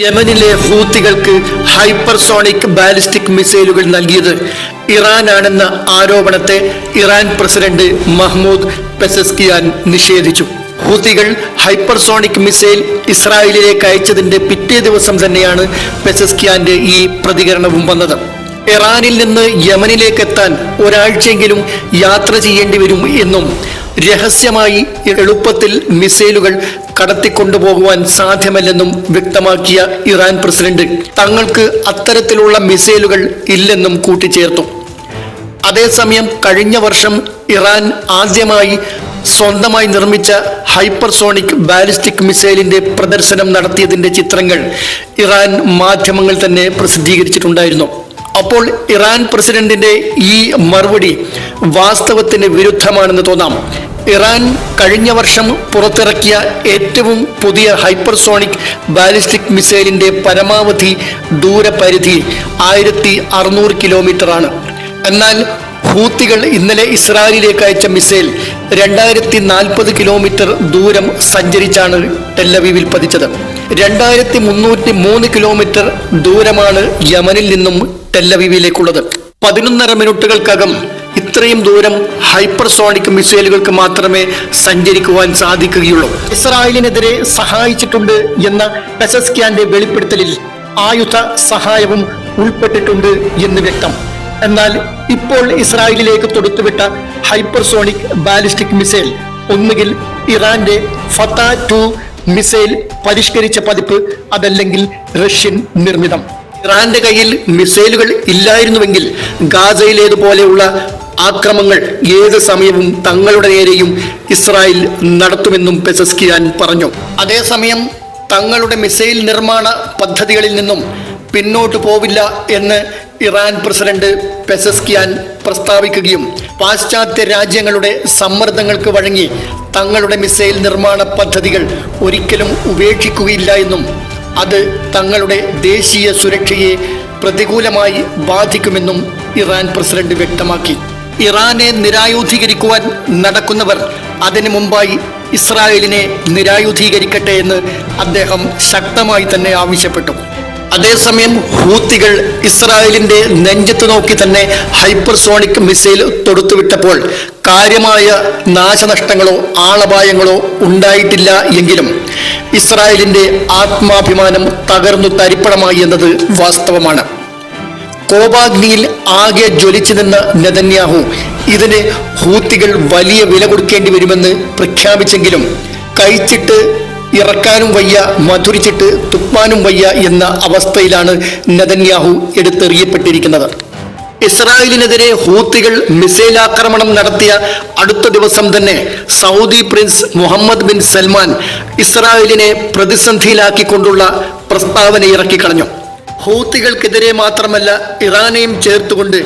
യമനിലെ ഹൂത്തികൾക്ക് hypersonic ballistic മിസൈലുകൾ നൽകിയത് ഇറാനാണെന്ന ആരോപണത്തെ ഇറാൻ പ്രസിഡന്റ് മഹ്മൂദ് പെസസ്കിയാൻ നിഷേധിച്ചു. ഹൂത്തികൾ ഹൈപ്പർസോണിക് മിസൈൽ ഇസ്രായേലിലേക്ക് അയച്ചതിന്റെ പിറ്റേ ദിവസം തന്നെയാണ് പെസസ്കിയാന്റെ ഈ പ്രതികരണവും വന്നത്. ഇറാനിൽ നിന്ന് യമനിലേക്ക് എത്താൻ ഒരാഴ്ചയെങ്കിലും യാത്ര ചെയ്യേണ്ടി വരും എന്നും രഹസ്യമായി എളുപ്പത്തിൽ മിസൈലുകൾ കടത്തിക്കൊണ്ടുപോകുവാൻ സാധ്യമല്ലെന്നും വ്യക്തമാക്കിയ ഇറാൻ പ്രസിഡന്റ്. തങ്ങൾക്ക് അത്തരത്തിലുള്ള മിസൈലുകൾ ഇല്ലെന്നും കൂട്ടിച്ചേർത്തു. അതേസമയം കഴിഞ്ഞ വർഷം ഇറാൻ ആദ്യമായി സ്വന്തമായി നിർമ്മിച്ച ഹൈപ്പർസോണിക് ബാലിസ്റ്റിക് മിസൈലിന്റെ പ്രദർശനം നടത്തിയതിന്റെ ചിത്രങ്ങൾ ഇറാൻ മാധ്യമങ്ങൾ തന്നെ പ്രസിദ്ധീകരിച്ചിട്ടുണ്ടായിരുന്നു. അപ്പോൾ ഇറാൻ പ്രസിഡന്റിന്റെ ഈ മറുപടി വാസ്തവത്തിന് വിരുദ്ധമാണെന്ന് തോന്നാം. ഇറാൻ കഴിഞ്ഞ വർഷം പുറത്തിറക്കിയ ഏറ്റവും പുതിയ ഹൈപ്പർസോണിക് ബാലിസ്റ്റിക് മിസൈലിന്റെ പരമാവധി ദൂരപരിധി ആയിരത്തി അറുന്നൂറ് കിലോമീറ്ററാണ്. എന്നാൽ ഹൂത്തികൾ ഇന്നലെ ഇസ്രായേലിലേക്ക് അയച്ച മിസൈൽ രണ്ടായിരത്തി നാൽപ്പത് കിലോമീറ്റർ ദൂരം സഞ്ചരിച്ചാണ് ടെല്ലവീവിൽ പതിച്ചത്. രണ്ടായിരത്തി മുന്നൂറ്റി മൂന്ന് കിലോമീറ്റർ ദൂരമാണ് യമനിൽ നിന്നും ടെല്ലവീവിലേക്കുള്ളത്. പതിനൊന്നര മിനിറ്റുകൾക്കകം ഇത്രയും ദൂരം ഹൈപ്പർസോണിക് മിസൈലുകൾക്ക് മാത്രമേ സഞ്ചരിക്കുവാൻ സാധിക്കുകയുള്ളൂ. ഇസ്രായേലിനെതിരെ സഹായിച്ചിട്ടുണ്ട് എന്ന പെസസ്ക്യാന്റെ വെളിപ്പെടുത്തലിൽ ആയുധ സഹായവും ഉൾപ്പെട്ടിട്ടുണ്ട് എന്ന് വ്യക്തം. എന്നാൽ ഇപ്പോൾ ഇസ്രായേലിലേക്ക് തൊടുത്തുവിട്ട ഹൈപ്പർസോണിക് ബാലിസ്റ്റിക് മിസൈൽ ഒന്നുകിൽ ഇറാന്റെ ഫത്ത ടു മിസൈൽ പരിഷ്കരിച്ച പതിപ്പ് അതല്ലെങ്കിൽ റഷ്യൻ നിർമ്മിതം. ഇറാന്റെ കയ്യിൽ മിസൈലുകൾ ഇല്ലായിരുന്നുവെങ്കിൽ ഗാസയിലേതുപോലെയുള്ള ആക്രമങ്ങൾ ഏത് സമയവും തങ്ങളുടെ നേരെയും ഇസ്രായേൽ നടത്തുമെന്നും പെസസ്കിയാൻ പറഞ്ഞു. അതേസമയം തങ്ങളുടെ മിസൈൽ നിർമ്മാണ പദ്ധതികളിൽ നിന്നും പിന്നോട്ട് പോവില്ല എന്ന് ഇറാൻ പ്രസിഡന്റ് പെസസ്കിയാൻ പ്രസ്താവിക്കുകയും പാശ്ചാത്യ രാജ്യങ്ങളുടെ സമ്മർദ്ദങ്ങൾക്ക് വഴങ്ങി തങ്ങളുടെ മിസൈൽ നിർമ്മാണ പദ്ധതികൾ ഒരിക്കലും ഉപേക്ഷിക്കുകയില്ല എന്നും അത് തങ്ങളുടെ ദേശീയ സുരക്ഷയെ പ്രതികൂലമായി ബാധിക്കുമെന്നും ഇറാൻ പ്രസിഡന്റ് വ്യക്തമാക്കി. ഇറാനെ നിരായുധീകരിക്കുവാൻ നടക്കുന്നവർ അതിനു മുമ്പായി ഇസ്രായേലിനെ നിരായുധീകരിക്കട്ടെ എന്ന് അദ്ദേഹം ശക്തമായി തന്നെ ആവശ്യപ്പെട്ടു. അതേസമയം ഹൂത്തികൾ ഇസ്രായേലിന്റെ നെഞ്ചത്ത് നോക്കി തന്നെ ഹൈപ്പർസോണിക് മിസൈൽ തൊടുത്തുവിട്ടപ്പോൾ കാര്യമായ നാശനഷ്ടങ്ങളോ ആളപായങ്ങളോ ഉണ്ടായിട്ടില്ല എങ്കിലും ഇസ്രായേലിന്റെ ആത്മാഭിമാനം തകർന്നു തരിപ്പണമായി എന്നത് വാസ്തവമാണ്. കോപാഗ്നിയിൽ ആകെ ജ്വലിച്ചു നിന്ന നെതന്യാഹു ഇതിന് ഹൂത്തികൾ വലിയ വില കൊടുക്കേണ്ടി വരുമെന്ന് പ്രഖ്യാപിച്ചെങ്കിലും കഴിച്ചിട്ട് ഇറക്കാനും വയ്യ മധുരിച്ചിട്ട് തുപ്പാനും വയ്യ എന്ന അവസ്ഥയിലാണ് നെതന്യാഹു എടുത്തെറിയപ്പെട്ടിരിക്കുന്നത്. ഇസ്രായേലിനെതിരെ ഹൂത്തികൾ മിസൈൽ ആക്രമണം നടത്തിയ അടുത്ത ദിവസം തന്നെ Saudi prince Mohammed bin Salman ഇസ്രായേലിനെ പ്രതിസന്ധിയിലാക്കിക്കൊണ്ടുള്ള പ്രസ്താവന ഇറക്കിക്കളഞ്ഞു. ഹൂത്തികൾക്കെതിരെ മാത്രമല്ല ഇറാനെയും ചേർത്തുകൊണ്ട്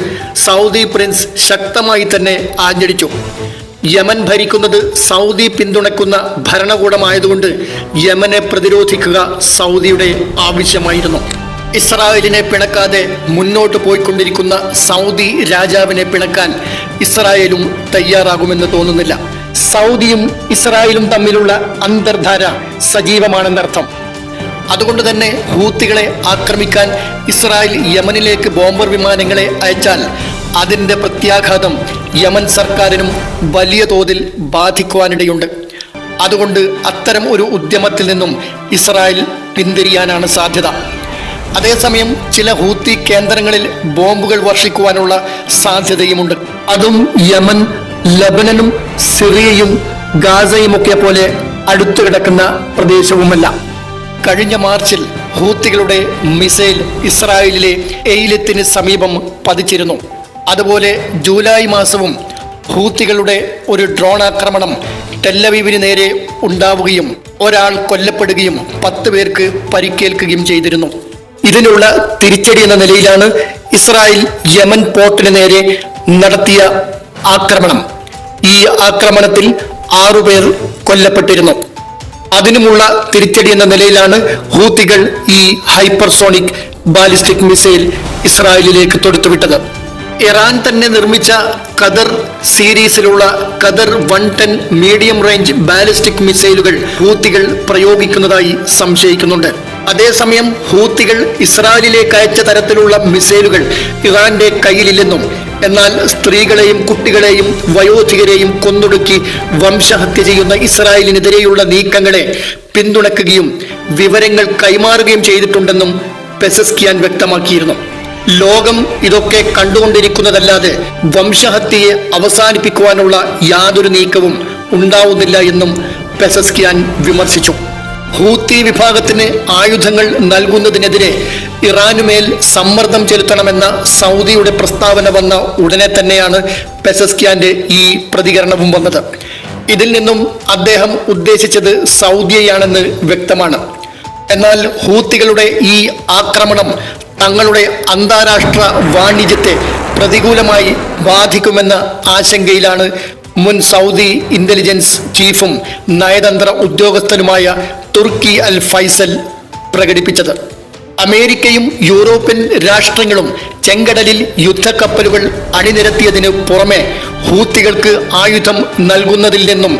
സൗദി പ്രിൻസ് ശക്തമായി തന്നെ ആഞ്ഞടിച്ചു. യമൻ ഭരിക്കുന്നത് സൗദി പിന്തുണയ്ക്കുന്ന ഭരണകൂടമായതുകൊണ്ട് യമനെ പ്രതിരോധിക്കുക സൗദിയുടെ ആവശ്യമായിരുന്നു. ഇസ്രായേലിനെ പിണക്കാതെ മുന്നോട്ട് പോയിക്കൊണ്ടിരിക്കുന്ന സൗദി രാജാവിനെ പിണക്കാൻ ഇസ്രായേലും തയ്യാറാകുമെന്ന് തോന്നുന്നില്ല. സൗദിയും ഇസ്രായേലും തമ്മിലുള്ള അന്തർധാര സജീവമാണെന്നർത്ഥം. അതുകൊണ്ട് തന്നെ ഹൂത്തികളെ ആക്രമിക്കാൻ ഇസ്രായേൽ യമനിലേക്ക് ബോംബർ വിമാനങ്ങളെ അയച്ചാൽ അതിന്റെ പ്രത്യാഘാതം യമൻ സർക്കാരിനും വലിയ തോതിൽ ബാധിക്കുവാനിടയുണ്ട്. അതുകൊണ്ട് അത്തരം ഒരു ഉദ്യമത്തിൽ നിന്നും ഇസ്രായേൽ പിന്തിരിയാനാണ് സാധ്യത. അതേസമയം ചില ഹൂത്തി കേന്ദ്രങ്ങളിൽ ബോംബുകൾ വർഷിക്കുവാനുള്ള സാധ്യതയുമുണ്ട്. അതും യമൻ ലബനനും സിറിയയും ഗാസയുമൊക്കെ പോലെ അടുത്തു കിടക്കുന്ന പ്രദേശവുമല്ല. കഴിഞ്ഞ മാർച്ചിൽ ഹൂത്തികളുടെ മിസൈൽ ഇസ്രായേലിലെ എയിലത്തിന് സമീപം പതിച്ചിരുന്നു. അതുപോലെ ജൂലൈ മാസവും ഹൂത്തികളുടെ ഒരു ഡ്രോൺ ആക്രമണം ടെല്ലവീവിന് നേരെ ഉണ്ടാവുകയും ഒരാൾ കൊല്ലപ്പെടുകയും പത്ത് പേർക്ക് പരിക്കേൽക്കുകയും ചെയ്തിരുന്നു. ഇതിനുള്ള തിരിച്ചടി എന്ന നിലയിലാണ് ഇസ്രായേൽ യമൻ പോർട്ടിന് നേരെ നടത്തിയ ആക്രമണം. ഈ ആക്രമണത്തിൽ ആറുപേർ കൊല്ലപ്പെട്ടിരുന്നു. അതിനുമുള്ള തിരിച്ചടി എന്ന നിലയിലാണ് ഹൂത്തികൾ ഈ ഹൈപ്പർസോണിക് ബാലിസ്റ്റിക് മിസൈൽ ഇസ്രായേലിലേക്ക് തൊടുത്തുവിട്ടത്. ഇറാൻ തന്നെ നിർമ്മിച്ച Qadr സീരീസിലുള്ള Qadr one ten medium range ballistic മിസൈലുകൾ ഹൂത്തികൾ പ്രയോഗിക്കുന്നതായി സംശയിക്കുന്നുണ്ട്. അതേസമയം ഹൂത്തികൾ ഇസ്രായേലിലേക്ക് അയച്ച തരത്തിലുള്ള മിസൈലുകൾ ഇറാന്റെ കയ്യിലില്ലെന്നും എന്നാൽ സ്ത്രീകളെയും കുട്ടികളെയും വയോധികരെയും കൊന്നൊടുക്കി വംശഹത്യ ചെയ്യുന്ന ഇസ്രായേലിനെതിരെയുള്ള നീക്കങ്ങളെ പിന്തുണക്കുകയും വിവരങ്ങൾ കൈമാറുകയും ചെയ്തിട്ടുണ്ടെന്നും പെസസ്കിയാൻ വ്യക്തമാക്കിയിരുന്നു. ലോകം ഇതൊക്കെ കണ്ടുകൊണ്ടിരിക്കുന്നതല്ലാതെ വംശഹത്യയെ അവസാനിപ്പിക്കുവാനുള്ള യാതൊരു നീക്കവും ഉണ്ടാവുന്നില്ല എന്നും പെസസ്കിയാൻ വിമർശിച്ചു. ഹൂത്തി വിഭാഗത്തിന് ആയുധങ്ങൾ നൽകുന്നതിനെതിരെ ഇറാനുമേൽ സമ്മർദ്ദം ചെലുത്തണമെന്ന സൗദിയുടെ പ്രസ്താവന വന്ന ഉടനെ തന്നെയാണ് പെസസ്കിയാന്റെ ഈ പ്രതികരണവും വന്നത്. ഇതിൽ നിന്നും അദ്ദേഹം ഉദ്ദേശിച്ചത് സൗദിയാണെന്ന് വ്യക്തമാണ്. എന്നാൽ ഹൂത്തികളുടെ ഈ ആക്രമണം തങ്ങളുടെ അന്താരാഷ്ട്ര വാണിജ്യത്തെ പ്രതികൂലമായി ബാധിക്കുമെന്ന ആശങ്കയിലാണ് മുൻ സൗദി ഇന്റലിജൻസ് ചീഫും നയതന്ത്ര ഉദ്യോഗസ്ഥനുമായ തുർക്കി അൽ ഫൈസൽ പ്രകടിപ്പിച്ചത്. അമേരിക്കയും യൂറോപ്യൻ രാഷ്ട്രങ്ങളും ചെങ്കടലിൽ യുദ്ധക്കപ്പലുകൾ അണിനിരത്തിയതിനു പുറമെ ഹൂത്തികൾക്ക് ആയുധം നൽകുന്നതിൽ നിന്നും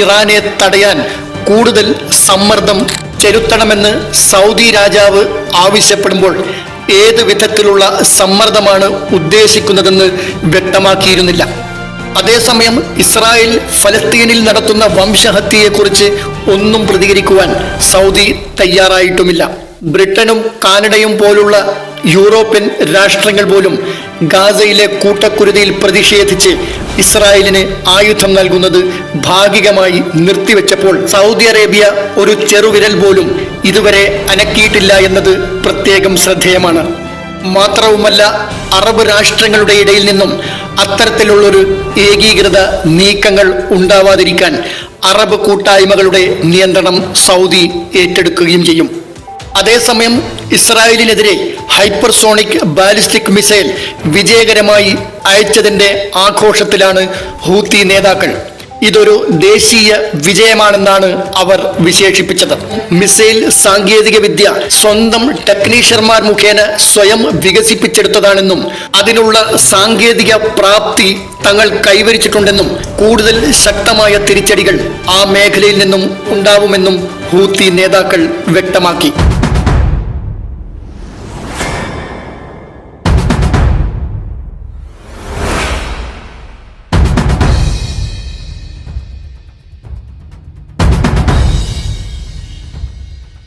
ഇറാനെ തടയാൻ കൂടുതൽ സമ്മർദ്ദം ചെലുത്തണമെന്ന് സൗദി രാജാവ് ആവശ്യപ്പെടുമ്പോൾ ഏത് വിധത്തിലുള്ള സമ്മർദ്ദമാണ് ഉദ്ദേശിക്കുന്നതെന്ന് വ്യക്തമാക്കിയിരുന്നില്ല. അതേസമയം ഇസ്രായേൽ ഫലസ്തീനിൽ നടത്തുന്ന വംശഹത്യയെക്കുറിച്ച് ഒന്നും പ്രതികരിക്കുവാൻ സൗദി തയ്യാറായിട്ടുമില്ല. ബ്രിട്ടനും കാനഡയും പോലുള്ള യൂറോപ്യൻ രാഷ്ട്രങ്ങൾ പോലും ഗാസയിലെ കൂട്ടക്കുരുതിയിൽ പ്രതിഷേധിച്ച് ഇസ്രായേലിന് ആയുധം നൽകുന്നത് ഭാഗികമായി നിർത്തിവെച്ചപ്പോൾ സൗദി അറേബ്യ ഒരു ചെറുവിരൽ പോലും ഇതുവരെ അനക്കിയിട്ടില്ല എന്നത് പ്രത്യേകം ശ്രദ്ധേയമാണ്. മാത്രവുമല്ല അറബ് രാഷ്ട്രങ്ങളുടെ ഇടയിൽ നിന്നും അത്തരത്തിലുള്ളൊരു ഏകീകൃത നീക്കങ്ങൾ ഉണ്ടാവാതിരിക്കാൻ അറബ് കൂട്ടായ്മകളുടെ നിയന്ത്രണം സൗദി ഏറ്റെടുക്കുകയും ചെയ്യും. അതേസമയം ഇസ്രായേലിനെതിരെ ഹൈപ്പർസോണിക് ബാലിസ്റ്റിക് മിസൈൽ വിജയകരമായി അയച്ചതിന്റെ ആഘോഷത്തിലാണ് ഹൂത്തി നേതാക്കൾ. ഇതൊരു ദേശീയ വിജയമാണെന്നാണ് അവർ വിശേഷിപ്പിച്ചത്. മിസൈൽ സാങ്കേതിക വിദ്യ സ്വന്തം ടെക്നീഷ്യന്മാർ മുഖേന സ്വയം വികസിപ്പിച്ചെടുത്തതാണെന്നും അതിനുള്ള സാങ്കേതിക പ്രാപ്തി തങ്ങൾ കൈവരിച്ചിട്ടുണ്ടെന്നും കൂടുതൽ ശക്തമായ തിരിച്ചടികൾ ആ മേഖലയിൽ നിന്നും ഉണ്ടാവുമെന്നും ഹൂത്തി നേതാക്കൾ വ്യക്തമാക്കി.